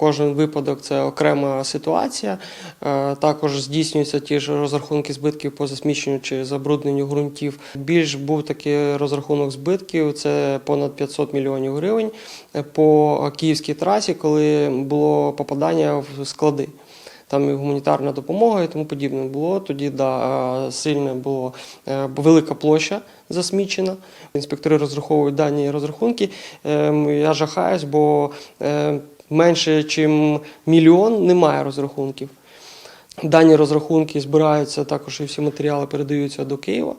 Кожен випадок це окрема ситуація. Е, Також здійснюються ті ж розрахунки збитків по засміченню чи забрудненню ґрунтів. Більш був такий розрахунок збитків це понад 500 мільйонів гривень по київській трасі, коли було попадання в склади. Там і гуманітарна допомога і тому подібне було. Тоді да, е, сильне було е, велика площа засмічена. Інспектори розраховують дані розрахунки. Ем, Я жахаюсь, бо менше, ніж мільйон немає розрахунків. Дані розрахунки збираються також і всі матеріали передаються до Києва е,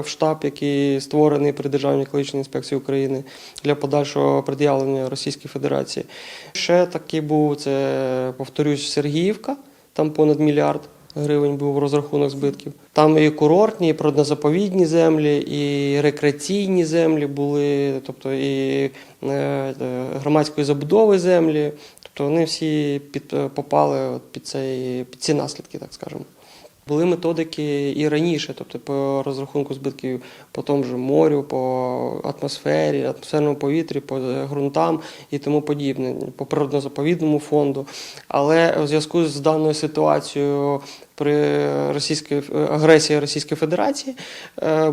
в штаб, який створений при Державній екологічній інспекції України для подальшого пред'явлення Російській Федерації. Ще такий був це, повторюсь, Сергіївка, там понад мільярд гривень був розрахунок збитків. Там і курортні, і природнозаповідні землі, і рекреаційні землі були, тобто і е, е, громадської забудови землі. Тобто вони всі під, попали під, цей, під ці наслідки, так скажемо. Були методики і раніше, тобто по розрахунку збитків по тому ж морю, по атмосфері, атмосферному повітрі, по ґрунтам і тому подібне, по природно-заповідному фонду. Але у зв'язку з даною ситуацією при російській агресії Російської Федерації е,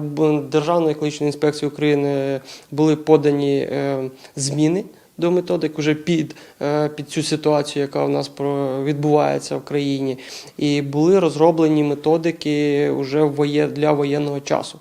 Державною екологічною інспекцією України були подані е, зміни до методик уже під, е, під цю ситуацію, яка у нас відбувається в країні, і були розроблені методики вже для воєнного часу.